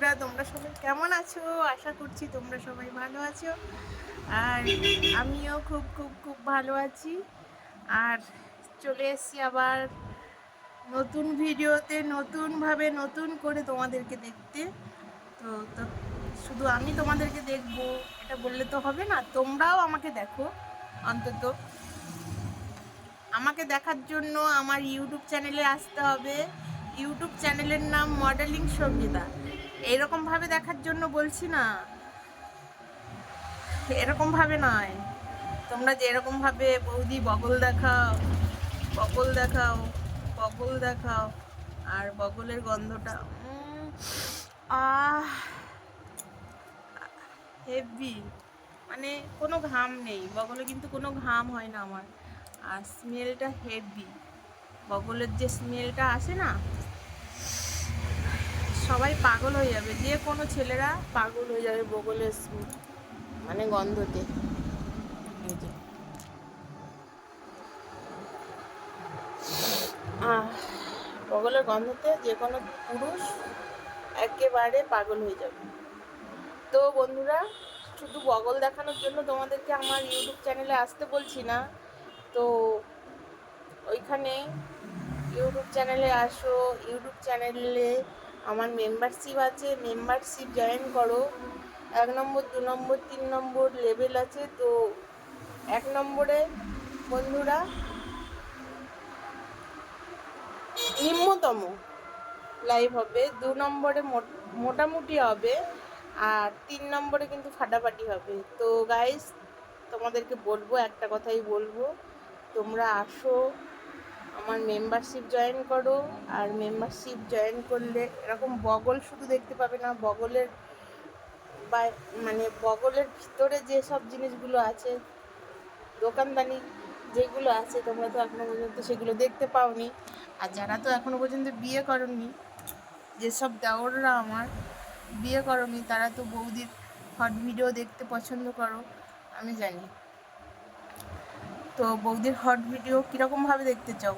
বন্ধুরা, তোমরা সবাই কেমন আছো? আশা করছি তোমরা সবাই ভালো আছো। আর আমিও খুব খুব খুব ভালো আছি। আর চলে এসেছি আবার নতুন ভিডিওতে, নতুনভাবে নতুন করে তোমাদেরকে দেখতে। তো তো শুধু আমি তোমাদেরকে দেখব, এটা বললে তো হবে না, তোমরাও আমাকে দেখো, অন্তত। আমাকে দেখার জন্য আমার ইউটিউব চ্যানেলে আসতে হবে। ইউটিউব চ্যানেলের নাম মডেলিং সঙ্গীতা। এরকম ভাবে দেখার জন্য বলছি না। এরকম ভাবে নয়। তোমরা যে এরকম ভাবে বৌদি বগল দেখাও বগল দেখাও বগল দেখাও, আর বগলের গন্ধটা হেভি মানে কোনো ঘাম নেই। বগলে কিন্তু কোনো ঘাম হয় না আমার। আর স্মেলটা হেভি বগলের যে স্মেলটা আসে না সবাই পাগল হয়ে যাবে। যে কোনো ছেলেরা পাগল হয়ে যাবে বগলের মানে গন্ধতে। বগলের গন্ধতে যে কোনো পুরুষ একেবারে পাগল হয়ে যাবে। তো বন্ধুরা, শুধু বগল দেখানোর জন্য তোমাদেরকে আমার ইউটিউব চ্যানেলে আসতে বলছি না। তো ওইখানে ইউটিউব চ্যানেলে আসো, ইউটিউব চ্যানেলে আমার মেম্বারশিপ আছে মেম্বারশিপ জয়েন করো। এক নম্বর, দু নম্বর, তিন নম্বর লেভেল আছে, তো এক নম্বরে বন্ধুরা, নিম্নতম লাইভ হবে, দু নম্বরে মোট- মোটামুটি হবে, আর তিন নম্বরে কিন্তু ফাটাফাটি হবে। তো গাইস তোমাদেরকে বলব, একটা কথাই বলব, তোমরা আসো। আমার মেম্বারশিপ জয়েন করো, আর মেম্বারশিপ জয়েন করলে এরকম বগল শুধু দেখতে পাবে না, বগলের বা মানে বগলের ভিতরে যেসব জিনিসগুলো আছে, দোকানদানি যেগুলো আছে, তোমরা তো এখনও পর্যন্ত সেগুলো দেখতে পাওনি। আর যারা তো এখনও পর্যন্ত বিয়ে করনি, যেসব দেওররা আমার বিয়ে করনি, তারা তো বৌদির হট ভিডিও দেখতে পছন্দ করো, আমি জানি। তো বৌদির হট ভিডিও কীরকমভাবে দেখতে চাও?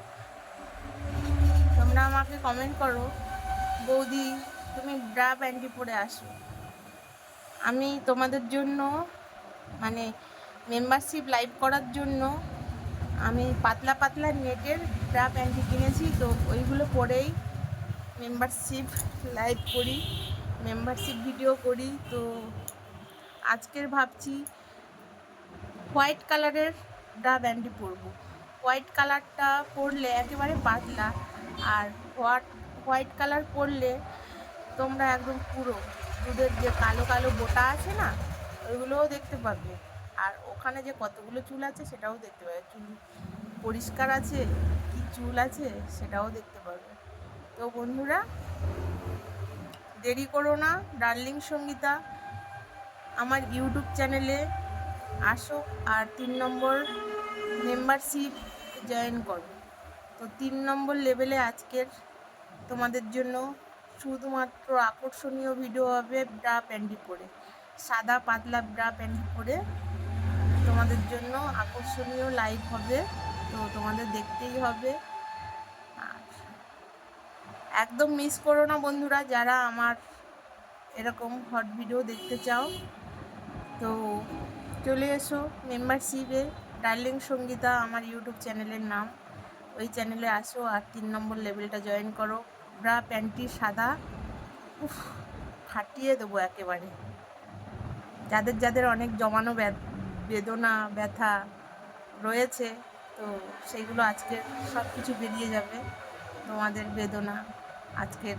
তোমরা আমাকে কমেন্ট করো। বৌদি, তুমি ব্রা প্যান্টি পরে আসো। আমি তোমাদের জন্য মানে মেম্বারশিপ লাইভ করার জন্য আমি পাতলা পাতলা নেটের ব্রা প্যান্টি কিনেছি। তো ওইগুলো পরেই মেম্বারশিপ লাইভ করি মেম্বারশিপ ভিডিও করি। তো আজকের ভাবছি হোয়াইট কালারের ডা ব্যান্ডি পরবো। হোয়াইট কালারটা পরলে একেবারে পাতলা। আর হোয়াট, হোয়াইট কালার পরলে তোমরা একদম পুরো দুধের যে কালো কালো বোটা আছে না, ওইগুলোও দেখতে পাবে। আর ওখানে যে কতগুলো চুল আছে সেটাও দেখতে পাবে। চুল পরিষ্কার আছে, কি চুল আছে সেটাও দেখতে পাবে। তো বন্ধুরা, দেরি করো না, ডার্লিং সঙ্গীতা আমার ইউটিউব চ্যানেলে আসো আর তিন নম্বর মেম্বারশিপ জয়েন করো। তো তিন নম্বর লেভেলে আজকের তোমাদের জন্য শুধুমাত্র আকর্ষণীয় ভিডিও হবে ব্রা প্যান্ডি পরে। সাদা, পাতলা ব্রা প্যান্ডি পরে তোমাদের জন্য আকর্ষণীয় লাইভ হবে, তো তোমাদের দেখতেই হবে। একদম মিস করো না বন্ধুরা, যারা আমার এরকম হট ভিডিও দেখতে চাও, তো চলে এসো মেম্বারশিপে ডার্লিং সঙ্গীতা আমার ইউটিউব চ্যানেলের নাম। ওই চ্যানেলে আসো আর তিন নম্বর লেভেলটা জয়েন করো। ব্রা প্যান্টি সাদা। উফ, ফাটিয়ে দেবো একেবারে। যাদের যাদের অনেক জমানো বেদনা, ব্যথা রয়েছে, তো সেইগুলো আজকে সব কিছু বেরিয়ে যাবে তোমাদের বেদনা। আজকের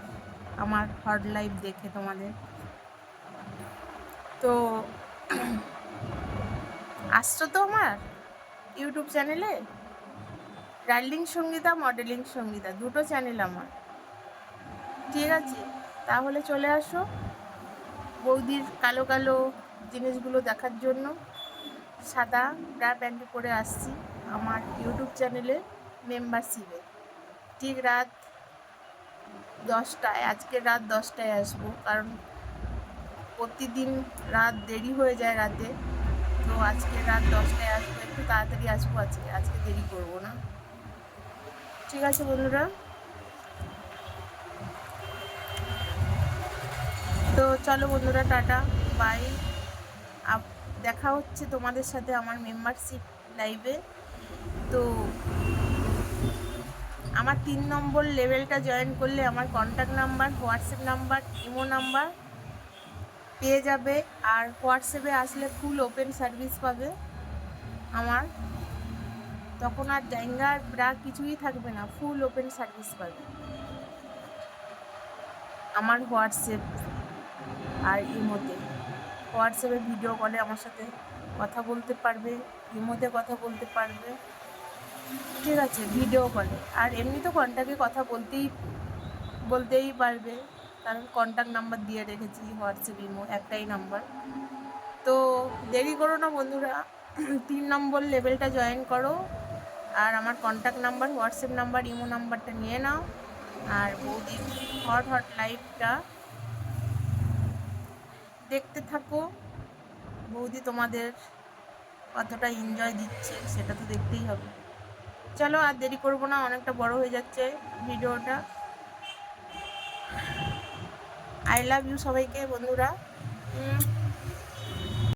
আমার হট লাইফ দেখে তোমাদের। তো আসছো তো আমার ইউটিউব চ্যানেলে ডার্লিং সঙ্গীতা মডেলিং সঙ্গীতা, দুটো চ্যানেল আমার। ঠিক আছে? তাহলে চলে আসো। বৌদির কালো কালো জিনিসগুলো দেখার জন্য। সাদা ব্রা প্যান্টি পরে আসছি আমার ইউটিউব চ্যানেলে মেম্বারশিপে ঠিক রাত দশটায়, আজকে রাত দশটায় আসব। কারণ প্রতিদিন রাত দেরি হয়ে যায় রাতে। তো আজকে রাত দশটায় আসব, একটু তাড়াতাড়ি আসব আজকে। আজকে দেরি করব না। ঠিক আছে, বন্ধুরা। তো চলো বন্ধুরা, টাটা বাই দেখা হচ্ছে তোমাদের সাথে আমার মেম্বারশিপ লাইভে তো আমার তিন নম্বর লেভেলটা জয়েন করলে আমার contact number WhatsApp number imo number পেয়ে যাবে। আর হোয়াটসঅ্যাপে আসলে ফুল ওপেন সার্ভিস পাবে আমার। তখন আর জায়গার ব্রা কিছুই থাকবে না ফুল ওপেন সার্ভিস পাবে। আমার হোয়াটসঅ্যাপ আর ইমোতে। হোয়াটসঅ্যাপে ভিডিও কলে আমার সাথে কথা বলতে পারবে, ইমোতে কথা বলতে পারবে। ঠিক আছে ভিডিও কলে আর এমনি তো কন্ট্যাক্টে কথা বলতেই বলতেই পারবে। কারণ কন্ট্যাক্ট নাম্বার দিয়ে রেখেছি, হোয়াটসঅ্যাপ, ইমো একটাই নাম্বার তো দেরি করো না বন্ধুরা, তিন নম্বর লেভেলটা জয়েন করো। আর আমার contact number WhatsApp number imo নাম্বারটা নিয়ে নাও। আর বৌদি হট হট লাইফটা দেখতে থাকো। বৌদি তোমাদের কতটা এনজয় দিচ্ছে সেটা তো দেখতেই হবে। চলো আর দেরি করব না, অনেকটা বড় হয়ে যাচ্ছে ভিডিওটা। আই লাভ ইউ সবাইকে, বন্ধুরা।